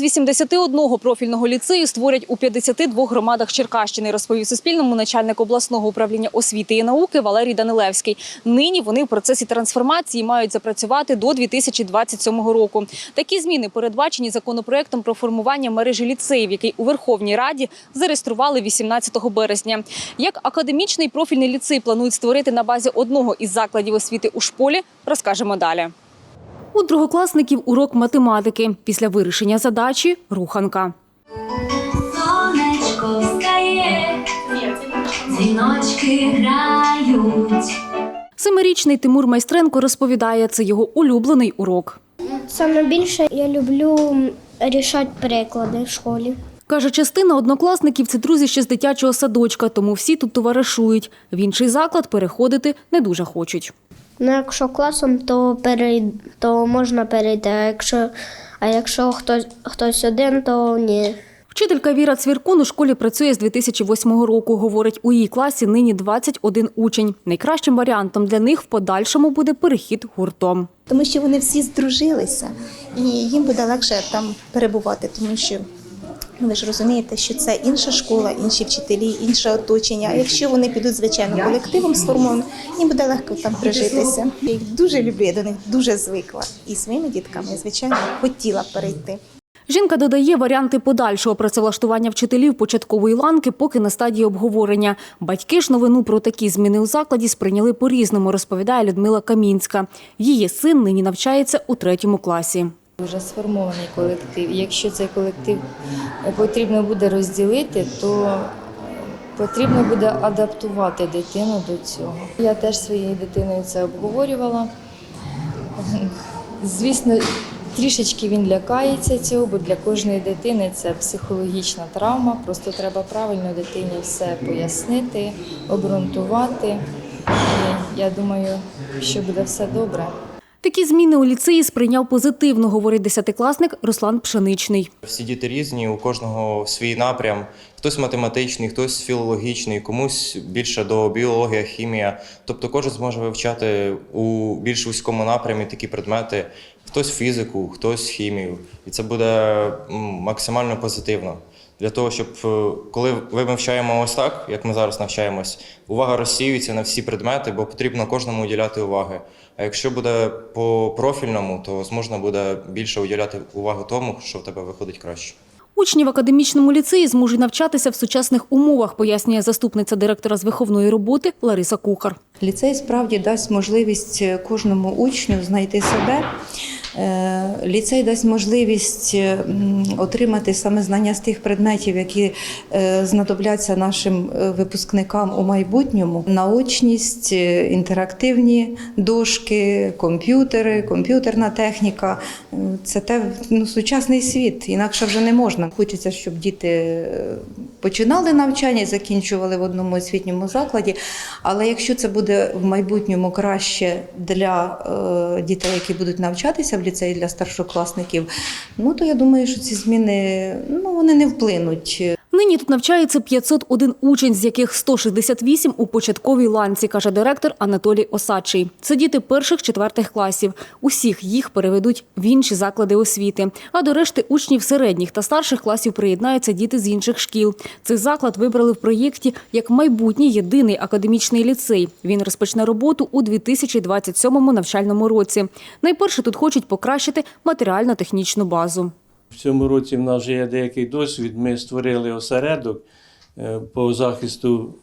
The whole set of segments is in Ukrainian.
Із 81 профільного ліцею створять у 52 громадах Черкащини, розповів Суспільному начальник обласного управління освіти і науки Валерій Данилевський. Нині вони в процесі трансформації мають запрацювати до 2027 року. Такі зміни передбачені законопроектом про формування мережі ліцеїв, який у Верховній Раді зареєстрували 18 березня. Як академічний профільний ліцей планують створити на базі одного із закладів освіти у шполі, розкажемо далі. У другокласників урок математики. Після вирішення задачі руханка. Сонечко встає, дзвіночки грають. Семирічний Тимур Майстренко розповідає, це його улюблений урок. Саме більше я люблю рішати переклади в школі. Каже, частина однокласників це друзі ще з дитячого садочка, тому всі тут товаришують. В інший заклад переходити не дуже хочуть. Ну, якщо класом, то перей... то можна перейти. А якщо, а якщо хтось, хтось один, то ні. Вчителька Віра Цвіркун у школі працює з 2008 року. Говорить, у її класі нині 21 учень. Найкращим варіантом для них в подальшому буде перехід гуртом. тому що вони всі здружилися, і їм буде легше там перебувати, тому що ви ж розумієте, що це інша школа, інші вчителі, інше оточення. Якщо вони підуть звичайно колективом сформованим, їм буде легко там прижитися. Я їх дуже люблю, я до них дуже звикла. І своїми дітками, звичайно, хотіла перейти. Жінка додає варіанти подальшого працевлаштування вчителів початкової ланки, поки на стадії обговорення. Батьки ж новину про такі зміни у закладі сприйняли по-різному, розповідає Людмила Камінська. Її син нині навчається у третьому класі. Вже сформований колектив. Якщо цей колектив потрібно буде розділити, то потрібно буде адаптувати дитину до цього. Я теж своєю дитиною це обговорювала. Звісно, трішечки він лякається цього, бо для кожної дитини це психологічна травма. Просто треба правильно дитині все пояснити, обґрунтувати. І я думаю, що буде все добре. Такі зміни у ліцеї сприйняв позитивно, говорить десятикласник Руслан Пшеничний. Всі діти різні, у кожного свій напрям. Хтось математичний, хтось філологічний, комусь більше до біологія, хімія. Тобто кожен зможе вивчати у більш вузькому напрямі такі предмети, хтось фізику, хтось хімію. І це буде максимально позитивно. Для того, щоб е, коли ви вивчаємо ось так, як ми зараз навчаємось, увага розсіюється на всі предмети, бо потрібно кожному уділяти уваги. А якщо буде по профільному, то зможна буде більше уділяти увагу тому, що в тебе виходить краще. Учні в академічному ліцеї зможуть навчатися в сучасних умовах, пояснює заступниця директора з виховної роботи Лариса Кухар. Ліцей справді дасть можливість кожному учню знайти себе. Е, Ліцей дасть можливість отримати саме знання з тих предметів, які е, знадобляться нашим е, випускникам у майбутньому. Наочність, е, інтерактивні дошки, комп'ютери, комп'ютерна техніка Е, це те ну, сучасний світ, інакше вже не можна. Хочеться, щоб діти е, починали навчання і закінчували в одному освітньому закладі. Але якщо це буде в майбутньому краще для е, дітей, які будуть навчатися в ліцеї для старшокласників, ну то я думаю, що ці зміни ну вони не вплинуть. Нині тут навчається 501 учень, з яких 168 у початковій ланці, каже директор Анатолій Осадчий. Це діти перших-четвертих класів. Усіх їх переведуть в інші заклади освіти. А до решти учнів середніх та старших класів приєднаються діти з інших шкіл. Цей заклад вибрали в проєкті як майбутній єдиний академічний ліцей. Він розпочне роботу у 2027 навчальному році. Найперше тут хочуть покращити матеріально-технічну базу. В цьому році в нас вже є деякий досвід. Ми створили осередок е, по захисту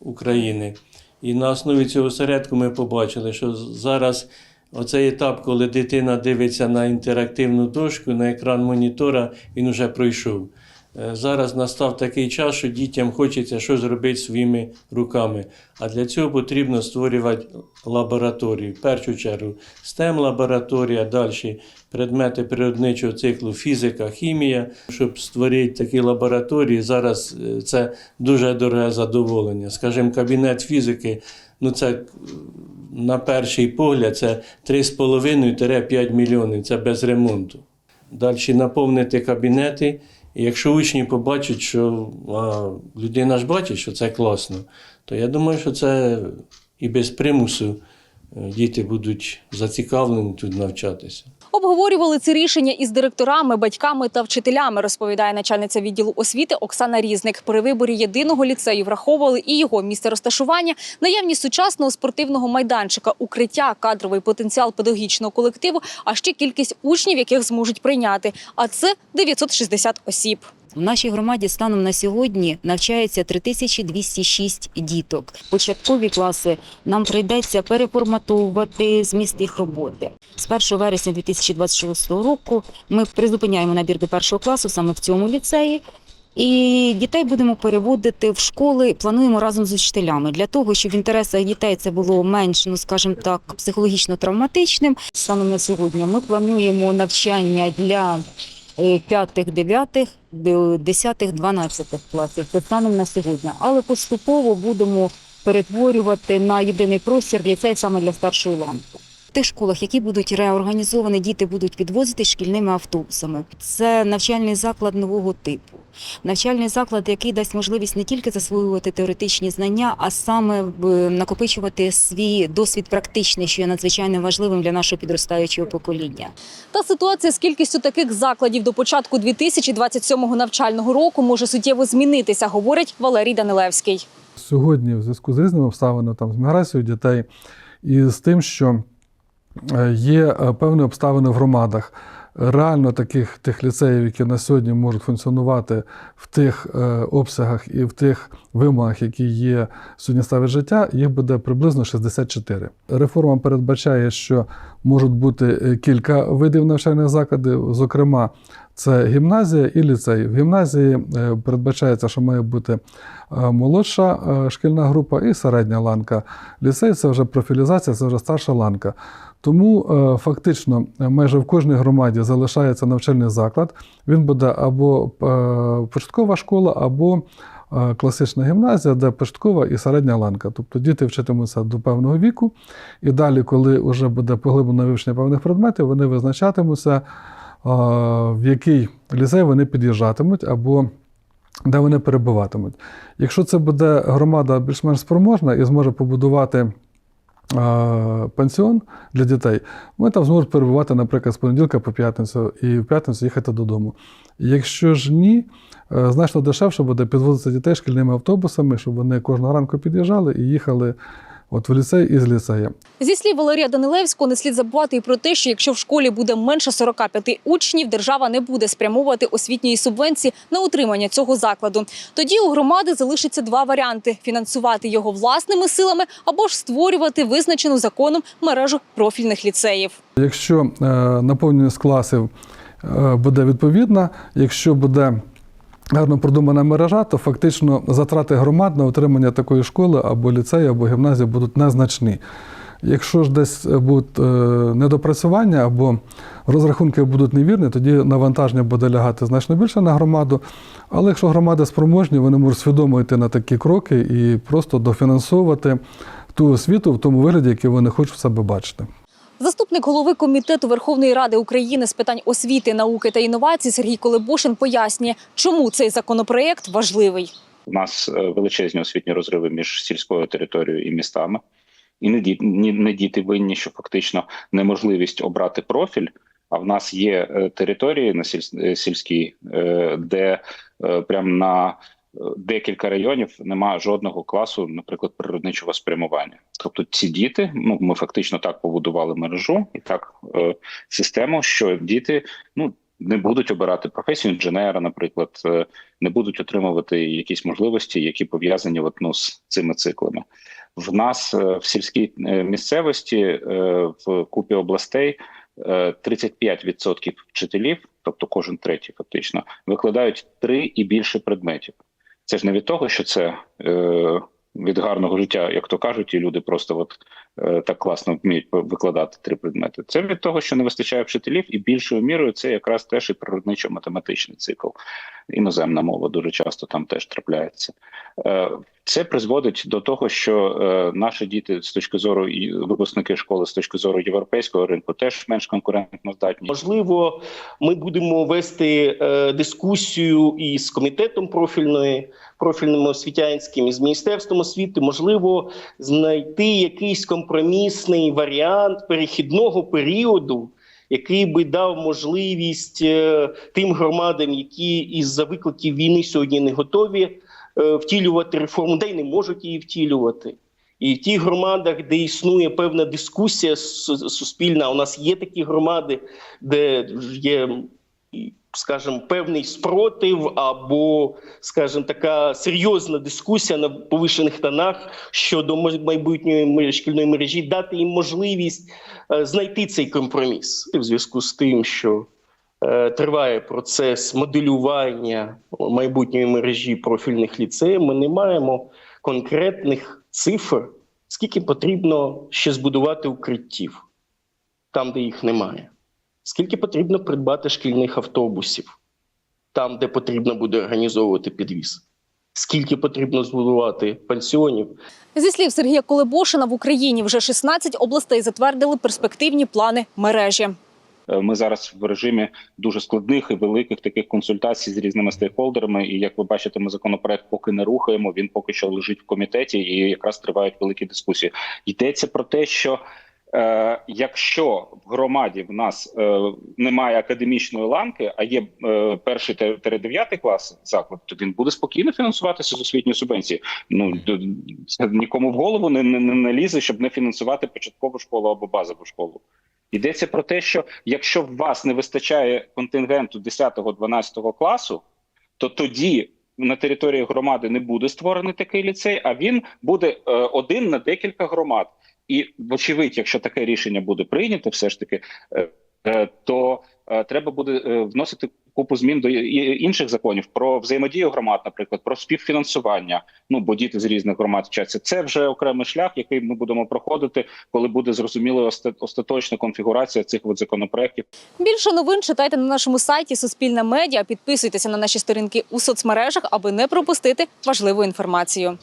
України. І на основі цього осередку ми побачили, що зараз оцей етап, коли дитина дивиться на інтерактивну дошку, на екран монітора, він вже пройшов. Е, Зараз настав такий час, що дітям хочеться щось зробити своїми руками. А для цього потрібно створювати лабораторії. В першу чергу STEM лабораторія, далі предмети природничого циклу, фізика, хімія. Щоб створити такі лабораторії, зараз е, це дуже дороге задоволення. Скажімо, кабінет фізики ну це е, на перший погляд, це 3,5-5 мільйонів, це без ремонту. Далі наповнити кабінети. І якщо учні побачать, що а, людина ж бачить, що це класно, то я думаю, що це і без примусу е, діти будуть зацікавлені тут навчатися. Обговорювали це рішення із директорами, батьками та вчителями, розповідає начальниця відділу освіти Оксана Різник. При виборі єдиного ліцею враховували і його місце розташування, наявність сучасного спортивного майданчика, укриття, кадровий потенціал педагогічного колективу, а ще кількість учнів, яких зможуть прийняти. А це 960 осіб. В нашій громаді станом на сьогодні навчається 3206 діток. Початкові класи нам прийдеться переформатовувати зміст їх роботи. З 1 вересня 2026 року ми призупиняємо набір до першого класу саме в цьому ліцеї. І дітей будемо переводити в школи. Плануємо разом з учителями для того, щоб в інтересах дітей це було менш, ну скажімо так, психологічно травматичним. Станом на сьогодні ми плануємо навчання для п'ятих, дев'ятих, де- десятих, дванадцятих класів. Це станом на сьогодні. Але поступово будемо перетворювати на єдиний простір ліцей саме для старшої ланки. Тих школах, які будуть реорганізовані, діти будуть підвозити шкільними автобусами. Це навчальний заклад нового типу. Навчальний заклад, який дасть можливість не тільки засвоювати теоретичні знання, а саме е, накопичувати свій досвід практичний, що є надзвичайно важливим для нашого підростаючого покоління. Та ситуація з кількістю таких закладів до початку 2027 навчального року може суттєво змінитися, говорить Валерій Данилевський. Сьогодні, в зв'язку з різними обставинами, там, з міграцією дітей і з тим, що є е, певні обставини в громадах. Реально таких тих ліцеїв, які на сьогодні можуть функціонувати в тих е, обсягах і в тих вимогах, які є сьогодні ставить життя, їх буде приблизно 64. Реформа передбачає, що можуть бути е, кілька видів навчальних закладів, зокрема, це гімназія і ліцей. В гімназії е, передбачається, що має бути е, молодша шкільна група і середня ланка. Ліцей це вже профілізація, це вже старша ланка. Тому фактично майже в кожній громаді залишається навчальний заклад. Він буде або початкова школа, або класична гімназія, де початкова і середня ланка. Тобто діти вчитимуться до певного віку, і далі, коли вже буде поглиблене вивчення певних предметів, вони визначатимуться, е, в який ліцей вони під'їжджатимуть або де вони перебуватимуть. Якщо це буде громада більш-менш спроможна і зможе побудувати е, пансіон для дітей, вони там зможуть перебувати, наприклад, з понеділка по п'ятницю і в п'ятницю їхати додому. Якщо ж ні, е, значно дешевше буде підвозити дітей шкільними автобусами, щоб вони кожного ранку під'їжджали і їхали от в ліцей і з ліцея. Зі слів Валерія Данилевського, не слід забувати і про те, що якщо в школі буде менше 45 учнів, держава не буде спрямовувати освітньої субвенції на утримання цього закладу. Тоді у громади залишиться два варіанти: фінансувати його власними силами або ж створювати визначену законом мережу профільних ліцеїв. Якщо е, наповненість класів е, буде відповідна, якщо буде гарно продумана мережа, то фактично затрати громад на утримання такої школи або ліцею, або гімназії будуть незначні. Якщо ж десь будуть е, недопрацювання або розрахунки будуть невірні, тоді навантаження буде лягати значно більше на громаду. Але якщо громади спроможні, вони можуть свідомо йти на такі кроки і просто дофінансовувати ту освіту в тому вигляді, який вони хочуть в себе бачити. Заступник голови комітету Верховної Ради України з питань освіти, науки та інновацій Сергій Колебошин пояснює, чому цей законопроект важливий. У нас е, величезні освітні розриви між сільською територією і містами. І не діти, не діти винні, що фактично неможливість обрати профіль. А в нас є е, території на сіль, сільській, е, де прямо на декілька районів немає жодного класу, наприклад, природничого спрямування. Тобто, ці діти, ну ми фактично так побудували мережу і так е, систему, що діти ну не будуть обирати професію інженера, наприклад, е, не будуть отримувати якісь можливості, які пов'язані от, ну, з цими циклами. В нас е, в сільській е, місцевості в купі областей. 35% вчителів, тобто кожен третій, фактично, викладають три і більше предметів. Це ж не від того, що це е, від гарного життя, як то кажуть, і люди просто от е, так класно вміють викладати три предмети. Це від того, що не вистачає вчителів, і більшою мірою це якраз теж і природничо-математичний цикл. Іноземна мова дуже часто там теж трапляється. Е, Це призводить до того, що е, наші діти з точки зору і випускники школи з точки зору європейського ринку теж менш конкурентно здатні. Можливо, ми будемо вести е, дискусію із комітетом профільної, профільним освітянським, і з міністерством освіти. Можливо, знайти якийсь компромісний варіант перехідного періоду, який би дав можливість е, тим громадам, які із-за викликів війни сьогодні не готові втілювати реформу, де й не можуть її втілювати. І в тих громадах, де існує певна дискусія суспільна, у нас є такі громади, де є, скажімо, певний спротив або, скажімо, така серйозна дискусія на повишених тонах щодо майбутньої шкільної мережі, дати їм можливість е, знайти цей компроміс в зв'язку з тим, що е, триває процес моделювання майбутньої мережі профільних ліцеїв, ми не маємо конкретних цифр, скільки потрібно ще збудувати укриттів там, де їх немає. Скільки потрібно придбати шкільних автобусів там, де потрібно буде організовувати підвіз? Скільки потрібно збудувати пансіонів? Зі слів Сергія Колебошина, в Україні вже 16 областей затвердили перспективні плани мережі. Е, Ми зараз в режимі дуже складних і великих таких консультацій з різними стейкхолдерами. І як ви бачите, ми законопроект поки не рухаємо. Він поки що лежить в комітеті, і якраз тривають великі дискусії. Йдеться про те, що е, якщо в громаді в нас е, немає академічної ланки, а є е, перший та- дев'ятий клас заклад, то він буде спокійно фінансуватися з освітньої субвенції. Ну це нікому в голову не, не, не налізе, щоб не фінансувати початкову школу або базову школу. Йдеться про те, що якщо в вас не вистачає контингенту 10-12 класу, то тоді на території громади не буде створений такий ліцей, а він буде е, один на декілька громад. І вочевидь, якщо таке рішення буде прийнято, все ж таки, е, е, то треба буде е, вносити купу змін до інших законів про взаємодію громад, наприклад, про співфінансування. Ну бо діти з різних громад вчаться. Це вже окремий шлях, який ми будемо проходити, коли буде зрозуміла остаточна конфігурація цих от законопроєктів. Більше новин читайте на нашому сайті Суспільне медіа. Підписуйтеся на наші сторінки у соцмережах, аби не пропустити важливу інформацію.